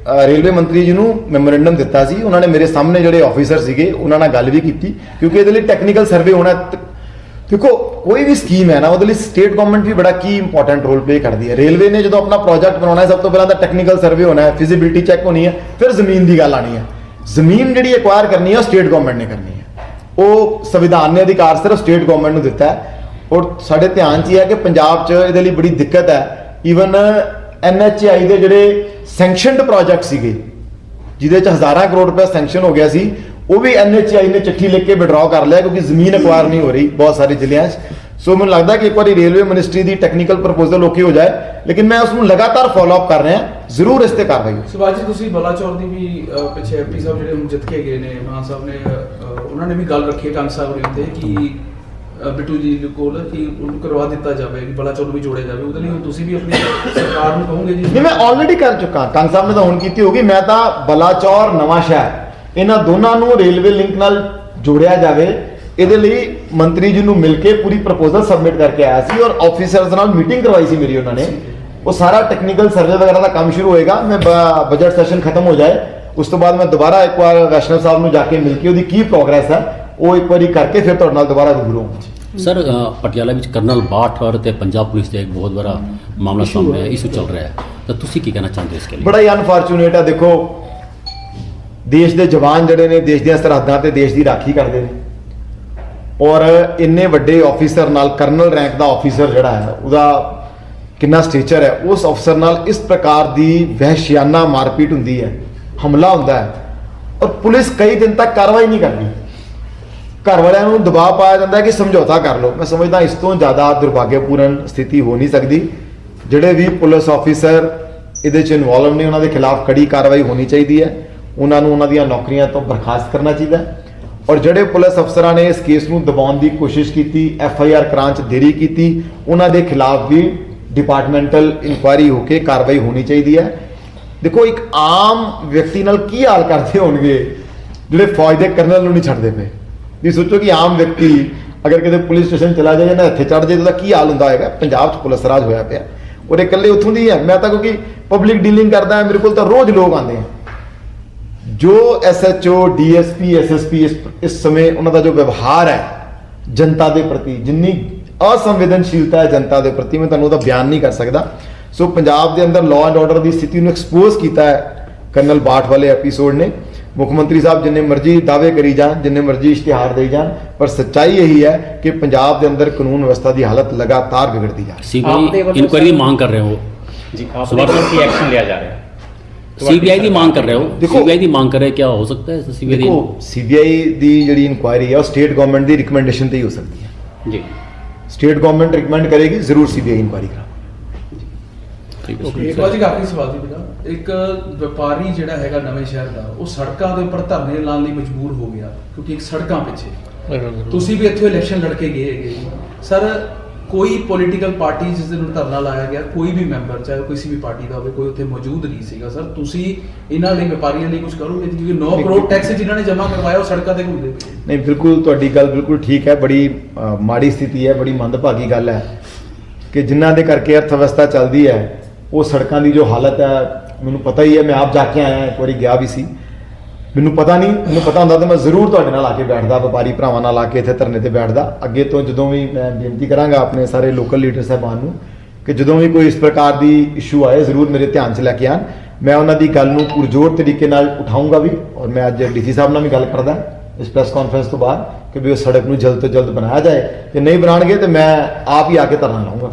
ਰੇਲਵੇ ਮੰਤਰੀ ਜੀ ਨੂੰ ਮੈਮੋਰੈਂਡਮ ਦਿੱਤਾ ਸੀ। ਉਹਨਾਂ ਨੇ ਮੇਰੇ ਸਾਹਮਣੇ ਜਿਹੜੇ ਆਫੀਸਰ ਸੀਗੇ, ਉਹਨਾਂ ਨਾਲ ਗੱਲ ਵੀ ਕੀਤੀ, ਕਿਉਂਕਿ ਇਹਦੇ ਲਈ ਟੈਕਨੀਕਲ ਸਰਵੇ ਹੋਣਾ ਦੇਖੋ, ਕੋਈ ਵੀ ਸਕੀਮ ਹੈ ਨਾ, ਉਹਦੇ ਲਈ ਸਟੇਟ ਗਵਰਨਮੈਂਟ ਵੀ ਬੜਾ ਕੀ ਇੰਪੋਰਟੈਂਟ ਰੋਲ ਪਲੇ ਕਰਦੀ ਹੈ। ਰੇਲਵੇ ਨੇ ਜਦੋਂ ਆਪਣਾ ਪ੍ਰੋਜੈਕਟ ਬਣਾਉਣਾ ਹੈ, ਸਭ ਤੋਂ ਪਹਿਲਾਂ ਤਾਂ ਟੈਕਨੀਕਲ ਸਰਵੇ ਹੋਣਾ ਹੈ ਫਿਜ਼ੀਬਿਲਿਟੀ ਚੈੱਕ ਹੋਣੀ ਹੈ, ਫਿਰ ਜ਼ਮੀਨ ਦੀ ਗੱਲ ਆਣੀ ਹੈ। ਜ਼ਮੀਨ ਜਿਹੜੀ ਐਕਵਾਇਰ ਕਰਨੀ ਹੈ, ਉਹ ਸਟੇਟ ਗਵਰਨਮੈਂਟ ਨੇ ਕਰਨੀ ਹੈ। ਉਹ ਸੰਵਿਧਾਨ ਨੇ ਅਧਿਕਾਰ ਸਿਰਫ ਸਟੇਟ ਗਵਰਨਮੈਂਟ ਨੂੰ ਦਿੱਤਾ ਹੈ। ਔਰ ਸਾਡੇ ਧਿਆਨ 'ਚ ਹੀ ਹੈ ਕਿ ਪੰਜਾਬ 'ਚ ਇਹਦੇ ਲਈ ਬੜੀ ਦਿੱਕਤ ਹੈ। ਈਵਨ ਐਨਐਚਆਈ ਦੇ ਜਿਹੜੇ ਸੈਂਕਸ਼ਨਡ ਪ੍ਰੋਜੈਕਟ ਸੀਗੇ ਜਿਹਦੇ 'ਚ ਹਜ਼ਾਰਾਂ ਕਰੋੜ ਰੁਪਏ ਸੈਂਕਸ਼ਨ ਹੋ ਗਿਆ ਸੀ ਉਹ ਵੀ ਐਨਐਚਆਈ ਨੇ ਚਿੱਠੀ ਲਿਖ ਕੇ ਵਿਡਰਾਅ ਕਰ ਲਿਆ ਕਿਉਂਕਿ ਜ਼ਮੀਨ ਐਕਵਾਇਰ ਨਹੀਂ ਹੋ ਰਹੀ ਬਹੁਤ ਸਾਰੇ ਜ਼ਿਲ੍ਹਿਆਂ 'ਚ। ਸੋ ਮੈਨੂੰ ਲੱਗਦਾ ਕਿ ਇੱਕ ਵਾਰੀ ਰੇਲਵੇ ਮਿਨਿਸਟਰੀ ਦੀ ਟੈਕਨੀਕਲ ਪ੍ਰਪੋਜ਼ਲ ਓਕੇ ਹੋ ਜਾਏ ਲੇਕਿਨ ਮੈਂ ਉਸ ਨੂੰ ਲਗਾਤਾਰ ਫਾਲੋ ਅਪ ਕਰ ਰਿਹਾ ਜ਼ਰੂਰ ਇਸ ਤੇ ਕਾਰਵਾਈ ਹੋਵੇ
ਸੁਭਾਸ਼ ਜੀ ਤੁਸੀਂ ਬਲਾਚੌਰ ਦੀ ਵੀ ਅਹ, ਐਮਪੀ ਸਾਹਿਬ ਜਿਹੜੇ ਹੁਣ ਜਿੱਤ ਕੇ ਗਏ ਨੇ ਮਾਨ ਸਾਹਿਬ ਨੇ ਉਹਨਾਂ ਨੇ ਵੀ ਗੱਲ ਰੱਖੀ ਹੈ ਕੰਗ ਸਾਹਿਬ ਨੇ ਉੱਤੇ ਕਿ ਅਹ, ਬਿੱਟੂ ਜੀ ਦੇ ਕੋਲ ਕਿ ਉਹਨੂੰ ਕਰਵਾ ਦਿੱਤਾ ਜਾਵੇ ਕਿ ਬਲਾਚੌਰ ਨੂੰ ਵੀ ਜੋੜਿਆ ਜਾਵੇ। ਉਹਦੇ ਲਈ ਹੁਣ ਤੁਸੀਂ ਵੀ ਆਪਣੀ ਸਰਕਾਰ ਨੂੰ ਕਹੋਗੇ ਜੀ?
ਨਹੀਂ ਮੈਂ ਆਲਰੇਡੀ ਕਰ ਚੁੱਕਾ। ਕੰਗ ਸਾਹਿਬ ਨੇ ਤਾਂ ਹੁਣ ਕੀਤੀ ਹੋਗੀ ਮੈਂ ਤਾਂ ਬਲਾਚੌਰ ਨਵਾਂ ਸ਼ਹਿਰ ਇਹਨਾਂ ਦੋਨਾਂ ਨੂੰ ਰੇਲਵੇ ਲਿੰਕ ਨਾਲ ਜੋੜਿਆ ਜਾਵੇ। ਇਹਦੇ ਲਈ ਮੰਤਰੀ ਜੀ ਨੂੰ ਮਿਲ ਕੇ ਪੂਰੀ ਪ੍ਰਪੋਜ਼ਲ ਸਬਮਿਟ ਕਰਕੇ ਆਇਆ ਸੀ ਔਰ ਆਫੀਸਰਸ ਨਾਲ ਮੀਟਿੰਗ ਕਰਵਾਈ ਸੀ ਮੇਰੀ ਉਹਨਾਂ ਨੇ। ਉਹ ਸਾਰਾ ਟੈਕਨੀਕਲ ਸਰਵੇ ਵਗੈਰਾ ਦਾ ਕੰਮ ਸ਼ੁਰੂ ਹੋਏਗਾ। ਮੈਂ ਬਜਟ ਸੈਸ਼ਨ ਖਤਮ ਹੋ ਜਾਏ। ਉਸ ਤੋਂ ਬਾਅਦ ਮੈਂ ਦੁਬਾਰਾ ਇੱਕ ਵਾਰ ਵੈਸ਼ਨਵ ਸਾਹਿਬ ਨੂੰ ਜਾ ਕੇ ਮਿਲ ਕੇ ਉਹਦੀ ਕੀ ਪ੍ਰੋਗਰੈਸ ਹੈ ਉਹ ਇੱਕ ਵਾਰੀ ਕਰਕੇ ਫਿਰ ਤੁਹਾਡੇ ਨਾਲ ਦੁਬਾਰਾ ਰੂਬਰੂ ਹੋਵਾਂਗਾ।
ਸਰ ਪਟਿਆਲਾ ਵਿੱਚ ਕਰਨਲ ਬਾਠ ਤੇ ਪੰਜਾਬ ਪੁਲਿਸ ਦਾ ਇੱਕ ਬਹੁਤ ਬੜਾ ਮਾਮਲਾ ਸਾਹਮਣੇ ਆਇਆ ਇਸ਼ੂ ਚੱਲ ਰਿਹਾ ਹੈ। ਤਾਂ ਤੁਸੀਂ ਕੀ ਕਹਿਣਾ ਚਾਹੁੰਦੇ ਹੋ ਇਸ ਕੇ ਲਈ?
ਬੜਾ ਹੀ ਅਨਫੋਰਚੂਨੇਟ ਹੈ ਦੇਖੋ। ਦੇਸ਼ ਦੇ ਜਵਾਨ ਜਿਹੜੇ ਨੇ ਦੇਸ਼ ਦੀਆਂ ਸਰਹੱਦਾਂ ਤੇ ਦੇਸ਼ ਦੀ ਰਾਖੀ ਕਰਦੇ ਨੇ। ਔਰ ਇੰਨੇ ਵੱਡੇ ਆਫੀਸਰ ਨਾਲ ਕਰਨਲ ਰੈਂਕ ਦਾ ਆਫੀਸਰ ਜਿਹੜਾ ਹੈ ਉਹਦਾ ਕਿੰਨਾ ਸਟੇਚਰ ਹੈ ਉਸ ਅਫਸਰ ਨਾਲ ਇਸ ਪ੍ਰਕਾਰ ਦੀ ਵਹਿਸ਼ਿਆਨਾ ਮਾਰਪੀਟ ਹੁੰਦੀ ਹੈ ਹਮਲਾ ਹੁੰਦਾ ਹੈ। ਔਰ ਪੁਲਿਸ ਕਈ ਦਿਨ ਤੱਕ ਕਾਰਵਾਈ ਨਹੀਂ ਕਰਦੀ। ਘਰ ਵਾਲਿਆਂ ਨੂੰ ਦਬਾਅ ਪਾਇਆ ਜਾਂਦਾ ਹੈ ਕਿ ਸਮਝੌਤਾ ਕਰ ਲਓ। ਮੈਂ ਸਮਝਦਾ ਇਸ ਤੋਂ ਜ਼ਿਆਦਾ ਦੁਰਭਾਗਿਆਪੂਰਨ ਸਥਿਤੀ ਹੋ ਨਹੀਂ ਸਕਦੀ। ਜਿਹੜੇ ਵੀ ਪੁਲਿਸ ਆਫੀਸਰ ਇਹਦੇ 'ਚ ਇਨਵੋਲਵ ਨੇ, ਉਹਨਾਂ ਦੇ ਖਿਲਾਫ ਕੜੀ ਕਾਰਵਾਈ ਹੋਣੀ ਚਾਹੀਦੀ ਹੈ। ਉਹਨਾਂ ਨੂੰ ਉਹਨਾਂ ਦੀਆਂ ਨੌਕਰੀਆਂ ਤੋਂ ਬਰਖਾਸਤ ਕਰਨਾ ਚਾਹੀਦਾ ਔਰ ਜਿਹੜੇ ਪੁਲਿਸ ਅਫਸਰਾਂ ਨੇ ਇਸ ਕੇਸ ਨੂੰ ਦਬਾਉਣ ਦੀ ਕੋਸ਼ਿਸ਼ ਕੀਤੀ, ਐਫ ਆਈ ਆਰ ਕਰਾਂਚ ਦੇਰੀ ਕੀਤੀ, ਉਹਨਾਂ ਦੇ ਖਿਲਾਫ ਵੀ ਡਿਪਾਰਟਮੈਂਟਲ ਇਨਕੁਆਇਰੀ ਹੋ ਕੇ ਕਾਰਵਾਈ ਹੋਣੀ ਚਾਹੀਦੀ ਹੈ। ਦੇਖੋ, ਇੱਕ ਆਮ ਵਿਅਕਤੀ ਨਾਲ ਕੀ ਹਾਲ ਕਰਦੇ ਹੋਣਗੇ? ਜਿਹੜੇ ਫੌਜ ਦੇ ਕਰਨਲ ਨੂੰ ਨਹੀਂ ਛੱਡਦੇ ਪਏ। ਤੁਸੀਂ ਸੋਚੋ ਕਿ ਆਮ ਵਿਅਕਤੀ ਅਗਰ ਕਿਤੇ ਪੁਲਿਸ ਸਟੇਸ਼ਨ ਚਲਾ ਜਾਏ ਨਾ ਇੱਥੇ ਚੜ ਜਾਏ ਤਾਂ ਕੀ ਹਾਲ ਹੁੰਦਾ ਹੈਗਾ? ਪੰਜਾਬ 'ਚ ਪੁਲਿਸ ਰਾਜ ਹੋਇਆ ਪਿਆ। ਔਰ ਇਹ ਇਕੱਲੇ ਉੱਥੋਂ ਦੀ ਹੈ। ਮੈਂ ਤਾਂ ਕਿਉਂਕਿ ਪਬਲਿਕ ਡੀਲਿੰਗ ਕਰਦਾ ਮੇਰੇ ਕੋਲ ਤਾਂ ਰੋਜ਼ ਲੋਕ ਆਉਂਦੇ ਆ। ਜੋ ਐਸਐਚਓ ਡੀਐਸਪੀ ਐਸਐਸਪੀ ਇਸ ਇਸ ਸਮੇਂ ਉਹਨਾਂ ਦਾ ਜੋ ਵਿਵਹਾਰ ਹੈ, ਜਨਤਾ ਦੇ ਪ੍ਰਤੀ, ਜਿੰਨੀ ਅਸੰਵੇਦਨਸ਼ੀਲਤਾ ਹੈ ਜਨਤਾ ਦੇ ਪ੍ਰਤੀ, ਮੈਂ ਤੁਹਾਨੂੰ ਉਹਦਾ ਬਿਆਨ ਨਹੀਂ ਕਰ ਸਕਦਾ। ਸੋ ਪੰਜਾਬ ਦੇ ਅੰਦਰ ਲਾਅ ਐਂਡ ਆਰਡਰ ਦੀ ਸਥਿਤੀ ਨੂੰ ਐਕਸਪੋਜ਼ ਕੀਤਾ ਹੈ ਕਰਨਲ ਬਾਠ ਵਾਲੇ ਐਪੀਸੋਡ ਨੇ। ਮੁੱਖ ਮੰਤਰੀ ਸਾਹਿਬ ਜਿੰਨੇ ਮਰਜ਼ੀ ਦਾਅਵੇ ਕਰੀ ਜਾਣ ਜਿੰਨੇ ਮਰਜ਼ੀ ਇਸ਼ਤਿਹਾਰ ਦੇਈ ਜਾਣ ਪਰ ਸੱਚਾਈ ਇਹੀ ਹੈ ਕਿ ਪੰਜਾਬ ਦੇ ਅੰਦਰ ਕਾਨੂੰਨ ਵਿਵਸਥਾ ਦੀ ਹਾਲਤ ਲਗਾਤਾਰ ਵਿਗੜਦੀ ਜਾ ਰਹੀ ਹੈ।
ਇਨਕੁਆਇਰੀ ਦੀ ਮੰਗ ਕਰ ਰਹੇ ਹੋ?
ਜੀ ਆਪ ਦੇ ਵੱਲੋਂ ਕੀ ਐਕਸ਼ਨ ਲਿਆ ਜਾ ਰਿਹਾ? ਹੈ
ਸੀਬੀਆਈ ਦੀ ਮੰਗ ਕਰ ਰਹੇ ਹੋ?
ਦੇਖੋ-
ਸੀਬੀਆਈ ਦੀ ਮੰਗ ਕਰ ਰਹੇ ਕੀ ਹੋ ਸਕਦਾ ਹੈ? ਸੀਬੀਆਈ ਦੀ
ਦੇਖੋ ਸੀਬੀਆਈ ਦੀ ਜਿਹੜੀ ਇਨਕੁਆਇਰੀ ਹੈ ਉਹ ਸਟੇਟ ਗਵਰਨਮੈਂਟ ਦੀ ਰਿਕਮੈਂਡੇਸ਼ਨ ਤੇ ਹੀ ਹੋ ਸਕਦੀ ਹੈ।
ਜੀ।
ਸਟੇਟ ਗਵਰਨਮੈਂਟ ਰਿਕਮੈਂਡ ਕਰੇਗੀ ਜ਼ਰੂਰ ਸੀਬੀਆਈ ਇਨਕੁਆਇਰੀ ਕਰਾ
ਹੈ
ਇੱਕ ਵਾਰ ਜੀ ਆਖਰੀ ਸਵਾਲ ਜੀ ਬੇਟਾ। ਇੱਕ ਵਪਾਰੀ ਜਿਹੜਾ ਹੈਗਾ ਨਵੇਂ ਸ਼ਹਿਰ ਦਾ ਉਹ ਸੜਕਾਂ ਦੇ ਉੱਪਰ ਧਰਨੇ ਲਾਉਣ ਲਈ ਮਜਬੂਰ ਹੋ ਗਿਆ ਕਿਉਂਕਿ ਇੱਕ ਸੜਕਾਂ ਪਿੱਛੇ। ਤੁਸੀਂ ਵੀ ਇੱਥੇ ਇਲੈਕਸ਼ਨ ਲੜ ਕੇ ਗਏ ਹੈਗੇ। ਸਰ ਕੋਈ ਪੋਲੀਟੀਕਲ ਪਾਰਟੀ ਜਿਸ ਦਿਨ ਧਰਨਾ ਲਾਇਆ ਗਿਆ ਕੋਈ ਵੀ ਮੈਂਬਰ ਚਾਹੇ ਕਿਸੇ ਵੀ ਪਾਰਟੀ ਦਾ ਹੋਵੇ ਕੋਈ ਉੱਥੇ ਮੌਜੂਦ ਨਹੀਂ ਸੀਗਾ ਸਰ ਤੁਸੀਂ ਇਹਨਾਂ ਲਈ ਵਪਾਰੀਆਂ ਲਈ ਕੁਝ ਕਰੋਗੇ? ਕਿਉਂਕਿ 9 ਕਰੋੜ ਟੈਕਸ ਜਿਨ੍ਹਾਂ ਨੇ ਜਮ੍ਹਾਂ ਕਰਵਾਇਆ ਉਹ ਸੜਕਾਂ ਤੇ ਘੁੰਮਦੇ
ਨਹੀਂ ਬਿਲਕੁਲ ਤੁਹਾਡੀ ਗੱਲ ਬਿਲਕੁਲ ਠੀਕ ਹੈ। ਬੜੀ ਮਾੜੀ ਸਥਿਤੀ ਹੈ ਬੜੀ ਮੰਦਭਾਗੀ ਗੱਲ ਹੈ ਕਿ ਜਿਨ੍ਹਾਂ ਦੇ ਕਰਕੇ ਅਰਥ ਵਿਵਸਥਾ ਚੱਲਦੀ ਹੈ ਉਹ ਸੜਕਾਂ ਦੀ ਜੋ ਹਾਲਤ ਹੈ, ਮੈਨੂੰ ਪਤਾ ਹੀ ਹੈ, ਮੈਂ ਆਪ ਜਾ ਕੇ ਆਇਆ, ਇੱਕ ਵਾਰੀ ਗਿਆ ਵੀ ਸੀ। ਮੈਨੂੰ ਪਤਾ ਨਹੀਂ, ਮੈਨੂੰ ਪਤਾ ਹੁੰਦਾ ਤਾਂ ਮੈਂ ਜ਼ਰੂਰ ਤੁਹਾਡੇ ਨਾਲ ਆ ਕੇ ਬੈਠਦਾ, ਵਪਾਰੀ ਭਰਾਵਾਂ ਨਾਲ ਆ ਕੇ ਇੱਥੇ ਧਰਨੇ ਤੇ ਬੈਠਦਾ। ਅੱਗੇ ਤੋਂ ਜਦੋਂ ਵੀ ਮੈਂ ਬੇਨਤੀ ਕਰਾਂਗਾ ਆਪਣੇ ਸਾਰੇ ਲੋਕਲ ਲੀਡਰ ਸਾਹਿਬਾਨ ਨੂੰ ਕਿ ਜਦੋਂ ਵੀ ਕੋਈ ਇਸ ਪ੍ਰਕਾਰ ਦੀ ਇਸ਼ੂ ਆਏ, ਜ਼ਰੂਰ ਮੇਰੇ ਧਿਆਨ 'ਚ ਲੈ ਕੇ ਆਣ। ਮੈਂ ਉਹਨਾਂ ਦੀ ਗੱਲ ਨੂੰ ਪੁਰਜੋਰ ਤਰੀਕੇ ਨਾਲ ਉਠਾਊਂਗਾ ਵੀ ਔਰ ਮੈਂ ਅੱਜ ਡੀਸੀ ਸਾਹਿਬ ਨਾਲ ਵੀ ਗੱਲ ਕਰਦਾ। ਇਸ ਪ੍ਰੈਸ ਕਾਨਫਰੰਸ ਤੋਂ ਬਾਅਦ ਕਿ ਵੀ ਉਹ ਸੜਕ ਨੂੰ ਜਲਦ ਤੋਂ ਜਲਦ ਬਣਾਇਆ ਜਾਏ। ਜੇ ਨਹੀਂ ਬਣਾਉਣਗੇ ਤੇ ਮੈਂ ਆਪ ਹੀ ਆ ਕੇ ਧਰਨਾ ਲਾਉਂਗਾ।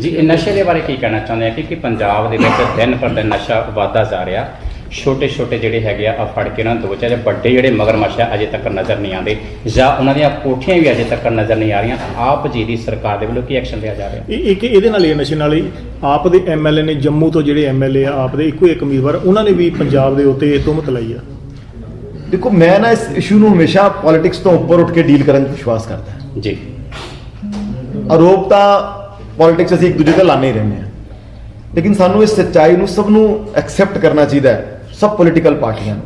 ਜੀ ਇਹ ਨਸ਼ੇ ਦੇ ਬਾਰੇ ਕੀ ਕਹਿਣਾ ਚਾਹੁੰਦੇ ਆ? ਕਿ ਕਿ ਪੰਜਾਬ ਦੇ ਵਿੱਚ ਦਿਨ ਪਰ ਦਿਨ ਨਸ਼ਾ ਵਧਦਾ ਜਾ ਰਿਹਾ। ਛੋਟੇ ਛੋਟੇ ਜਿਹੜੇ ਹੈਗੇ ਆ ਆ ਫੜ ਕੇ ਉਹਨਾਂ ਨੂੰ ਦੋ ਚਾਰੇ ਵੱਡੇ ਜਿਹੜੇ ਮਗਰਮੱਛ ਆ ਅਜੇ ਤੱਕ ਨਜ਼ਰ ਨਹੀਂ ਆਉਂਦੇ। ਜਾਂ ਉਹਨਾਂ ਦੀਆਂ ਕੋਠੀਆਂ ਵੀ ਅਜੇ ਤੱਕ ਨਜ਼ਰ ਨਹੀਂ ਆ ਰਹੀਆਂ। ਆਪ ਜੀ ਦੀ ਸਰਕਾਰ ਦੇ ਵੱਲੋਂ ਕੀ ਐਕਸ਼ਨ ਲਿਆ ਜਾ ਰਿਹਾ?
ਇਹ ਇੱਕ ਇਹਦੇ ਨਾਲ ਹੀ ਹੈ, ਨਸ਼ੇ ਨਾਲ ਹੀ। ਆਪ ਦੇ ਐਮਐਲਏ ਨੇ ਜੰਮੂ ਤੋਂ ਜਿਹੜੇ ਐਮਐਲਏ ਆ ਆਪ ਦੇ ਇੱਕੋ ਇੱਕ ਉਮੀਦਵਾਰ ਉਹਨਾਂ ਨੇ ਵੀ ਪੰਜਾਬ ਦੇ ਉੱਤੇ ਤੁਹਮਤ ਲਾਈ ਆ।
ਦੇਖੋ ਮੈਂ ਨਾ ਇਸ ਇਸ਼ੂ ਨੂੰ ਹਮੇਸ਼ਾ ਪੋਲਿਟਿਕਸ ਤੋਂ ਉੱਪਰ ਉੱਠ ਕੇ ਡੀਲ ਕਰਨ 'ਚ ਵਿਸ਼ਵਾਸ ਕਰਦਾ
ਜੀ।
ਆਰੋਪ ਤਾਂ ਪੋਲਿਟਿਕਸ ਅਸੀਂ ਇੱਕ ਦੂਜੇ ਤੇ ਲਾਣੇ ਹੀ ਰਹਿੰਦੇ ਹਾਂ। ਲੇਕਿਨ ਸਾਨੂੰ ਇਸ ਸੱਚਾਈ ਨੂੰ ਸਭ ਨੂੰ ਐਕਸੈਪਟ ਕਰਨਾ ਚਾਹੀਦਾ ਹੈ ਸਭ ਪੋਲੀਟੀਕਲ ਪਾਰਟੀਆਂ ਨੂੰ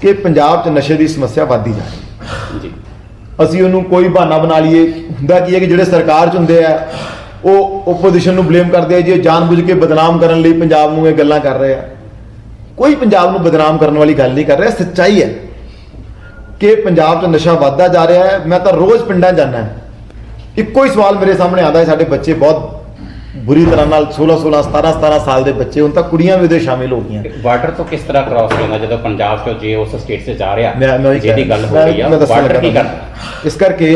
ਕਿ ਪੰਜਾਬ 'ਚ ਨਸ਼ੇ ਦੀ ਸਮੱਸਿਆ ਵੱਧਦੀ ਜਾ ਰਹੀ ਹੈ।
ਜੀ।
ਅਸੀਂ ਉਹਨੂੰ ਕੋਈ ਬਹਾਨਾ ਬਣਾ ਲਈਏ ਹੁੰਦਾ ਕੀ ਹੈ ਕਿ ਜਿਹੜੇ ਸਰਕਾਰ 'ਚ ਹੁੰਦੇ ਆ ਉਹ ਓਪੋਜੀਸ਼ਨ ਨੂੰ ਬਲੇਮ ਕਰਦੇ ਆ ਜੀ ਇਹ ਜਾਣਬੁੱਝ ਕੇ ਬਦਨਾਮ ਕਰਨ ਲਈ ਪੰਜਾਬ ਨੂੰ ਇਹ ਗੱਲਾਂ ਕਰ ਰਹੇ ਆ। ਕੋਈ ਪੰਜਾਬ ਨੂੰ ਬਦਨਾਮ ਕਰਨ ਵਾਲੀ ਗੱਲ ਨਹੀਂ ਕਰ ਰਿਹਾ ਸੱਚਾਈ ਹੈ ਕਿ ਪੰਜਾਬ 'ਚ ਨਸ਼ਾ ਵੱਧਦਾ ਜਾ ਰਿਹਾ ਹੈ। ਮੈਂ ਤਾਂ ਰੋਜ਼ ਪਿੰਡਾਂ ਜਾਂਦਾ ਇੱਕੋ ਹੀ ਸਵਾਲ ਮੇਰੇ ਸਾਹਮਣੇ ਆਉਂਦਾ ਹੈ ਸਾਡੇ ਬੱਚੇ ਬਹੁਤ ਬੁਰੀ ਤਰ੍ਹਾਂ ਨਾਲ 16 16 17 17 ਸਾਲ ਦੇ ਬੱਚੇ ਹੁਣ ਤਾਂ ਕੁੜੀਆਂ ਵੀ ਉਹਦੇ ਸ਼ਾਮਿਲ ਹੋ ਗਈਆਂ।
ਬਾਰਡਰ ਤੋਂ ਕਿਸ ਤਰ੍ਹਾਂ ਕ੍ਰਾਸ ਹੁੰਦਾ ਜਦੋਂ ਪੰਜਾਬ ਤੋਂ ਜੇ ਉਸ ਸਟੇਟ 'ਚ ਜਾ ਰਿਹਾ ਜਿਹਦੀ ਗੱਲ ਹੋ ਰਹੀ ਆ ਬਾਰਡਰ ਕੀ ਕਰਦਾ
ਇਸ ਕਰਕੇ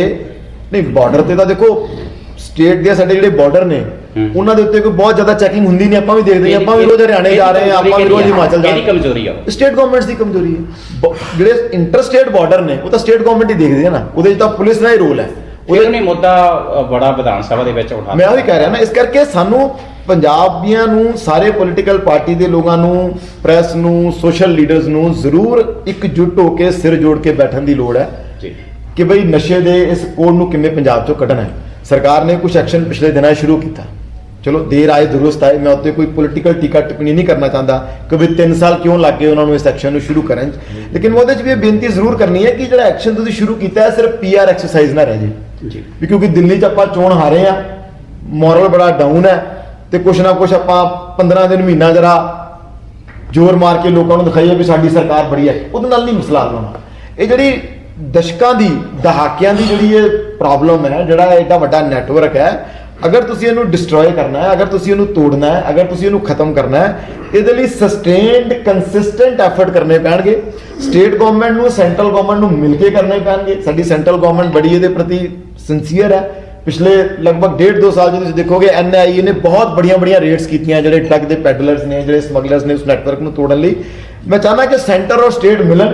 ਨਹੀਂ ਬਾਰਡਰ ਤੇ ਤਾਂ ਦੇਖੋ ਸਟੇਟ ਦੇ ਸਾਡੇ ਜਿਹੜੇ ਬਾਰਡਰ ਨੇ। ਉਹਨਾਂ ਦੇ ਉੱਤੇ ਕੋਈ ਬਹੁਤ ਜ਼ਿਆਦਾ ਚੈਕਿੰਗ ਹੁੰਦੀ ਨਹੀਂ ਆਪਾਂ ਵੀ ਦੇਖਦੇ ਹਾਂ ਆਪਾਂ ਵੀ ਰੋਜ਼ ਹਰਿਆਣੇ ਜਾ ਰਹੇ ਹਾਂ ਆਪਾਂ ਵੀ ਰੋਜ਼ ਹਿਮਾਚਲ ਜਾ
ਇਹਦੀ ਕਮਜ਼ੋਰੀ ਆ।
ਸਟੇਟ ਗਵਰਨਮੈਂਟਸ ਦੀ ਕਮਜ਼ੋਰੀ ਹੈ। ਜਿਹੜੇ ਇੰਟਰ ਸਟੇਟ ਬਾਰਡਰ ਨੇ ਉਹ ਤਾਂ ਸਟੇਟ ਗਵਰਨਮੈਂਟ ਹੀ ਦੇਖਦੀ ਹੈ ਨਾ। ਉਹਦੇ 'ਚ ਤਾਂ ਪੁਲਿਸ ਦਾ ਹੀ ਰੋਲ ਹੈ।
ਉਹਦੇ ਨੇ ਮੁੱਦਾ ਬੜਾ ਵਿਧਾਨ ਸਭਾ ਦੇ ਵਿੱਚ ਉਠਾ
ਮੈਂ ਉਹ ਵੀ ਕਹਿ ਰਿਹਾ ਨਾ ਇਸ ਕਰਕੇ ਸਾਨੂੰ ਪੰਜਾਬੀਆਂ ਨੂੰ ਸਾਰੇ ਪੋਲੀਟੀਕਲ ਪਾਰਟੀ ਦੇ ਲੋਕਾਂ ਨੂੰ ਪ੍ਰੈਸ ਨੂੰ ਸੋਸ਼ਲ ਲੀਡਰਸ ਨੂੰ ਜ਼ਰੂਰ ਇਕਜੁੱਟ ਹੋ ਕੇ ਸਿਰ ਜੋੜ ਕੇ ਬੈਠਣ ਦੀ ਲੋੜ ਹੈ।
ਜੀ।
ਕਿ ਬਈ ਨਸ਼ੇ ਦੇ ਇਸ ਕੋਡ ਨੂੰ ਕਿਵੇਂ ਪੰਜਾਬ ਚੋਂ ਕੱਢਣਾ ਹੈ। ਸਰਕਾਰ ਨੇ ਕੁਝ ਐਕਸ਼ਨ ਪਿਛਲੇ ਦਿਨਾਂ ਸ਼ੁਰੂ ਕੀਤਾ। ਚਲੋ ਦੇਰ ਆਏ ਦੁਰਸਤ ਆਏ ਮੈਂ ਉੱਤੇ ਕੋਈ ਪੋਲੀਟੀਕਲ ਟੀਕਾ ਟਿੱਪਣੀ ਨਹੀਂ ਕਰਨਾ ਚਾਹੁੰਦਾ। ਕਿ ਵੀ 3 ਸਾਲ ਕਿਉਂ ਲੱਗ ਗਏ ਉਹਨਾਂ ਨੂੰ ਇਸ ਐਕਸ਼ਨ ਨੂੰ ਸ਼ੁਰੂ ਕਰਨ ਲੇਕਿਨ ਉਹਦੇ 'ਚ ਵੀ ਬੇਨਤੀ ਜ਼ਰੂਰ ਕਰਨੀ ਹੈ ਕਿ ਜਿਹੜਾ ਐਕਸ਼ਨ ਤੁਸੀਂ ਸ਼ੁਰੂ ਕੀਤਾ ਹੈ ਸਿਰਫ ਪੀਆਰ ਐਕਸਰਸਾਈਜ਼ ਨਾ ਰਹਿ ਜੇ।
ਜੀ।
ਕਿਉਂਕਿ ਦਿੱਲੀ 'ਚ ਆਪਾਂ ਚੋਣ ਹਾਰੇ ਆ ਮੋਰਲ ਬੜਾ ਡਾਊਨ ਹੈ ਤੇ ਕੁਛ ਨਾ ਕੁਛ ਆਪਾਂ 15 ਦਿਨ ਮਹੀਨਾ ਜਰਾ ਜ਼ੋਰ ਮਾਰ ਕੇ ਲੋਕਾਂ ਨੂੰ ਦਿਖਾਈਏ ਵੀ ਸਾਡੀ ਸਰਕਾਰ ਬੜੀ ਹੈ। ਉਹਦੇ ਨਾਲ ਨਹੀਂ ਮਸਲਾ ਹੱਲ ਹੋਣਾ। ਇਹ ਜਿਹੜੀ ਦਸ਼ਕਾਂ ਦੀ ਦਹਾਕਿਆਂ ਦੀ ਜਿਹੜੀ ਇਹ ਪ੍ਰੋਬਲਮ ਹੈ ਜਿਹੜਾ ਐਡਾ ਵੱਡਾ ਨੈਟਵਰਕ ਹੈ ਅਗਰ ਤੁਸੀਂ ਇਹਨੂੰ ਡਿਸਟਰੋਏ ਕਰਨਾ ਹੈ, ਅਗਰ ਤੁਸੀਂ ਇਹਨੂੰ ਤੋੜਨਾ ਹੈ, ਅਗਰ ਤੁਸੀਂ ਇਹਨੂੰ ਖਤਮ ਕਰਨਾ ਹੈ, ਇਹਦੇ ਲਈ ਸਸਟੇਨਡ ਕੰਸਿਸਟੈਂਟ ਐਫਰਟ ਕਰਨੇ ਪੈਣਗੇ। ਸਟੇਟ ਗਵਰਨਮੈਂਟ ਨੂੰ ਸੈਂਟਰਲ ਗਵਰਨਮੈਂਟ ਨੂੰ ਮਿਲ ਕੇ ਕਰਨੇ ਪੈਣਗੇ। ਸਾਡੀ ਸੈਂਟਰਲ ਗਵਰਨਮੈਂਟ ਬੜੀ ਇਹਦੇ ਪ੍ਰਤੀ ਸਿੰਸੀਅਰ ਹੈ। ਪਿਛਲੇ ਲਗਭਗ ਡੇਢ ਦੋ ਸਾਲ ਜੇ ਤੁਸੀਂ ਦੇਖੋਗੇ ਐਨਆਈਏ ਨੇ ਬਹੁਤ ਬੜੀਆਂ ਬੜੀਆਂ ਰੇਟਸ ਕੀਤੀਆਂ, ਜਿਹੜੇ ਡਰੱਗ ਦੇ ਪੈਡਲਰਸ ਨੇ, ਜਿਹੜੇ ਸਮਗਲਰਸ ਨੇ ਉਸ ਨੈਟਵਰਕ ਨੂੰ ਤੋੜਨ ਲਈ। ਮੈਂ ਚਾਹੁੰਦਾ ਕਿ ਸੈਂਟਰ ਔਰ ਸਟੇਟ ਮਿਲਣ।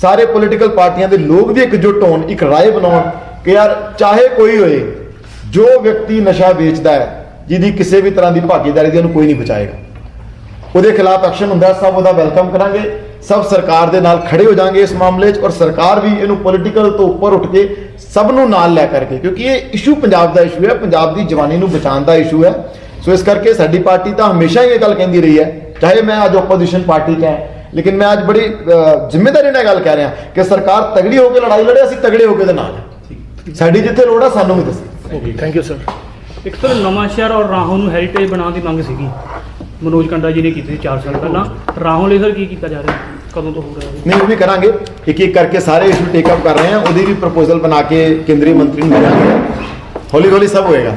ਸਾਰੇ ਪੋਲੀਟੀਕਲ ਪਾਰਟੀਆਂ ਦੇ ਲੋਕ ਵੀ ਇਕਜੁੱਟ ਹੋਣ, ਇੱਕ ਰਾਏ ਬਣਾਉਣ ਕਿ ਯਾਰ ਚਾਹੇ ਕੋਈ ਹੋਏ ਜੋ ਵਿਅਕਤੀ ਨਸ਼ਾ ਵੇਚਦਾ ਹੈ ਜਿਹਦੀ ਕਿਸੇ ਵੀ ਤਰ੍ਹਾਂ ਦੀ ਭਾਗੀਦਾਰੀ ਦੀ ਉਹਨੂੰ ਕੋਈ ਨਹੀਂ ਬਚਾਏਗਾ। ਉਹਦੇ ਖਿਲਾਫ ਐਕਸ਼ਨ ਹੁੰਦਾ ਹੈ, ਸਭ ਉਹਦਾ ਵੈਲਕਮ ਕਰਾਂਗੇ ਸਭ ਸਰਕਾਰ ਦੇ ਨਾਲ ਖੜੇ ਹੋ ਜਾਾਂਗੇ ਇਸ ਮਾਮਲੇ 'ਚ ਔਰ ਸਰਕਾਰ ਵੀ ਇਹਨੂੰ ਪੋਲੀਟੀਕਲ ਤੋਂ ਉੱਪਰ ਉੱਠ ਕੇ ਸਭ ਨੂੰ ਨਾਲ ਲੈ ਕਰਕੇ ਕਿਉਂਕਿ ਇਹ ਇਸ਼ੂ ਪੰਜਾਬ ਦਾ ਇਸ਼ੂ ਹੈ ਪੰਜਾਬ ਦੀ ਜਵਾਨੀ ਨੂੰ ਬਚਾਉਣ ਦਾ ਇਸ਼ੂ ਹੈ। ਸੋ ਇਸ ਕਰਕੇ ਸਾਡੀ ਪਾਰਟੀ ਤਾਂ ਹਮੇਸ਼ਾ ਹੀ ਇਹ ਗੱਲ ਕਹਿੰਦੀ ਰਹੀ ਹੈ ਚਾਹੇ ਮੈਂ ਅੱਜ ਆਪੋਜੀਸ਼ਨ ਪਾਰਟੀ 'ਚ ਹਾਂ ਲੇਕਿਨ ਮੈਂ ਅੱਜ ਬੜੀ ਜ਼ਿੰਮੇਵਾਰੀ ਨਾਲ ਗੱਲ ਕਹਿ ਰਿਹਾ ਕਿ ਸਰਕਾਰ ਤਗੜੀ ਹੋ ਕੇ ਲੜਾਈ ਲੜੇ ਅਸੀਂ ਤਗੜੇ ਹੋ ਕੇ ਦੇ ਨਾਲ। ਸਾਡੀ ਜਿੱਥੇ ਲੋੜ ਆ ਸਾਨੂੰ ਵੀ ਦੱਸੋ।
ਓਕੇ ਥੈਂਕ ਯੂ ਸਰ
ਇੱਕ ਸਰ ਨਵਾਂ ਸ਼ਹਿਰ ਔਰ ਰਾਹੋਂ ਨੂੰ ਹੈਰੀਟੇਜ ਬਣਾਉਣ ਦੀ ਮੰਗ ਸੀਗੀ। ਮਨੋਜ ਕੰਡਾ ਜੀ ਨੇ ਕੀਤੀ ਸੀ 4 ਸਾਲ ਪਹਿਲਾਂ। ਰਾਹੋਂ ਲਈ ਸਰ ਕੀ ਕੀਤਾ ਜਾ ਰਿਹਾ? ਕਦੋਂ ਤੋਂ ਹੋ ਰਿਹਾ ਹੈ
ਨਹੀਂ ਉਹ ਵੀ ਕਰਾਂਗੇ। ਇੱਕ ਇੱਕ ਕਰਕੇ ਸਾਰੇ ਇਸ਼ੂ ਟੇਕ ਅਪ ਕਰ ਰਹੇ ਹਾਂ। ਉਹਦੀ ਵੀ ਪ੍ਰਪੋਜ਼ਲ ਬਣਾ ਕੇ ਕੇਂਦਰੀ ਮੰਤਰੀ ਨੂੰ ਦੇਵਾਂਗੇ ਹੌਲੀ ਹੌਲੀ ਸਭ ਹੋਏਗਾ।